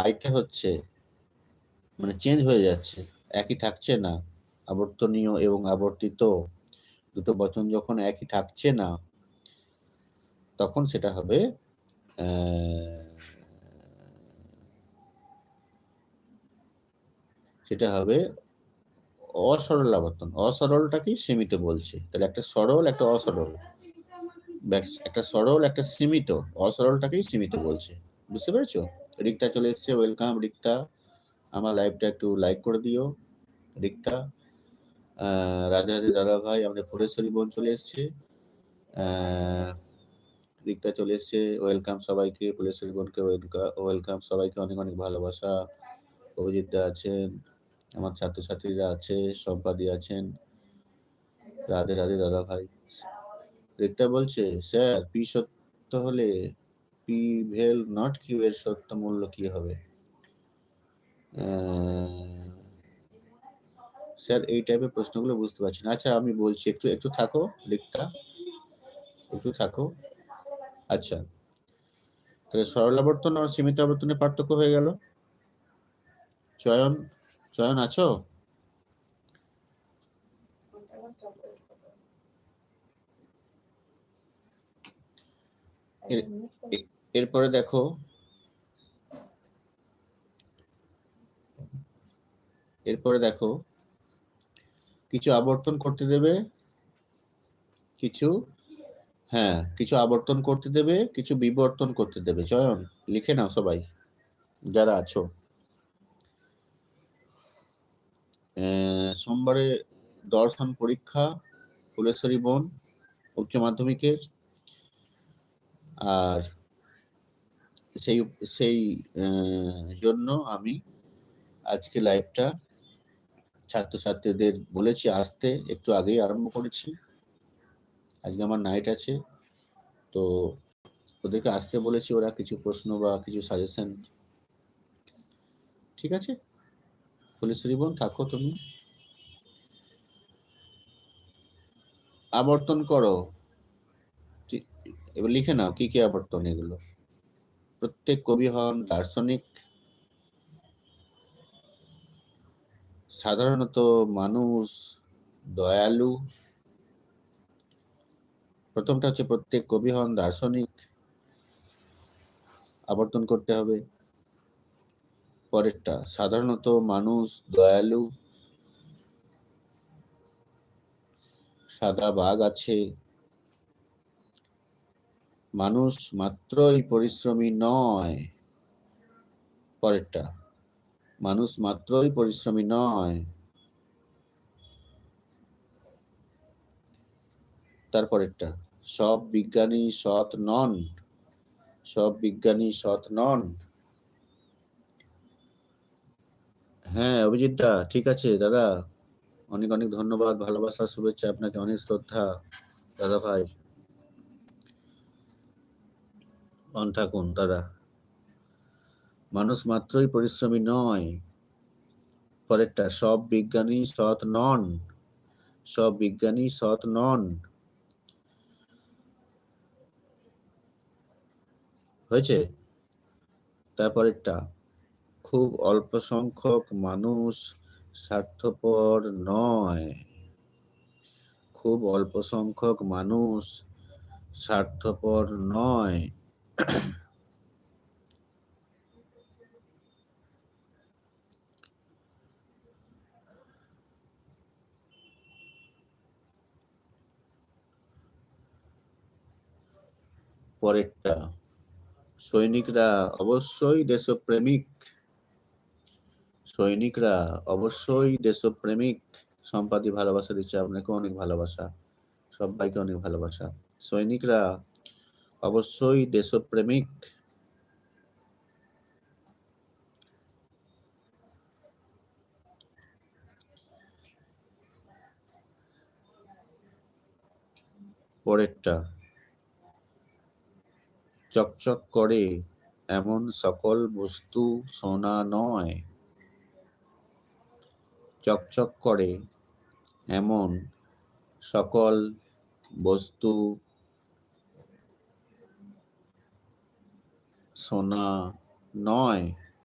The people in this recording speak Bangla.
আইটা হচ্ছে মানে চেঞ্জ হয়ে যাচ্ছে। একই থাকছে না, আবর্তনীয় এবং আবর্তিত। দুটো বচন যখন একই থাকছে না, তখন সেটা হবে সেটা হবে অসরল আবর্তন। অসরলটাকেই সীমিত বলছে। তাহলে একটা সরল, একটা অসরল। একটা সরল, একটা সীমিত। অসরলটাকেই সীমিত বলছে। বুঝতে পেরেছ? রিক্তা চলে এসছে ওয়েলকাম রিক্তা। আমার লাইভটা একটু লাইক করে দিও, রিক্তা। রাজা দাদা ভাই, আমাদের ফুলেশ্বরী বোন চলে এসছে। রিক্তা চলে এসছে ওয়েলকাম সবাইকে ফুলেশ্বরী বোনকে ওয়েলকাম সবাইকে অনেক অনেক ভালোবাসা। অভিজিৎ দা আছেন, আমার ছাত্রছাত্রীরা আছে, সম্পাদি আছেন। রাধে রাধে দাদা ভাই। রিক্তা বলছে, স্যার, পি সত্য হলে পি ভেল নট কিউ এর সত্য মূল্য কি হবে? স্যার, এই টাইপের প্রশ্নগুলো বুঝতে পারছি না। আচ্ছা আমি বলছি, একটু একটু থাকো লিখতা একটু থাকো। আচ্ছা। তাহলে সরল আবর্তন আর সীমিত আবর্তনের পার্থক্য হয়ে গেল। চয়ন চয়ন আছো? এরপরে দেখো এরপরে দেখো, কিছু আবর্তন করতে দেবে, কিছু হ্যাঁ কিছু আবর্তন করতে দেবে, কিছু বিবর্তন করতে দেবে। চয়ন, লিখে নাও সবাই, যারা আছো। সোমবারে দর্শন পরীক্ষা, ফুলেশ্বরী বোন, উচ্চ মাধ্যমিকের, আর সেই সেই জন্য আমি আজকে লাইভটা ছাত্রছাত্রীদের বলেছি, আসতে একটু আগেই আরম্ভ করেছি। আজকে আমার নাইট আছে, তো ওদেরকে আসতে বলেছি, ওরা কিছু প্রশ্ন বা কিছু সাজেশন ঠিক আছে? ফুলেশ্বরী বোন থাকো তুমি। আবর্তন করো। এবার লিখে নাও কি কি আবর্তন এগুলো। প্রত্যেক কবি হন দার্শনিক। সাধারণত মানুষ দয়ালু। প্রথমটা হচ্ছে প্রত্যেক কবি হন দার্শনিক। আবর্তন করতে হবে। পরেরটা, সাধারণত মানুষ দয়ালু। সাদা বাঘ আছে। মানুষ মাত্রই পরিশ্রমী নয়। পরেরটা, মানুষ মাত্রই পরিশ্রমী নয়। তারপরেরটা সব বিজ্ঞানী সৎ নন। সব বিজ্ঞানী সৎ নন। হ্যাঁ অভিজিৎ দা, ঠিক আছে, দাদা। অনেক অনেক ধন্যবাদ, ভালোবাসা, শুভেচ্ছা, আপনাকে অনেক শ্রদ্ধা। দাদা ভাই। অন থাকুন, দাদা। মানুষ মাত্রই পরিশ্রমী নয়। পরেরটা, সব বিজ্ঞানী সৎ নন। সব বিজ্ঞানী সৎ নন। হয়েছে? তারপরেরটা, খুব অল্প সংখ্যক মানুষ স্বার্থপর নয়। খুব অল্প সংখ্যক মানুষ স্বার্থপর নয়। পরেরটা, সৈনিকরা অবশ্যই দেশপ্রেমিক। সৈনিকরা অবশ্যই দেশপ্রেমিক। সম্পাদি ভালোবাসা দিচ্ছে, আপনাকে অনেক ভালোবাসা, সবাইকে অনেক ভালোবাসা। সৈনিকরা অবশ্যই দেশপ্রেমিক। পরেরটা। চকচক করে এমন সকল বস্তু সোনা নয়। চকচক করে এমন সকল বস্তু সোনা নয়।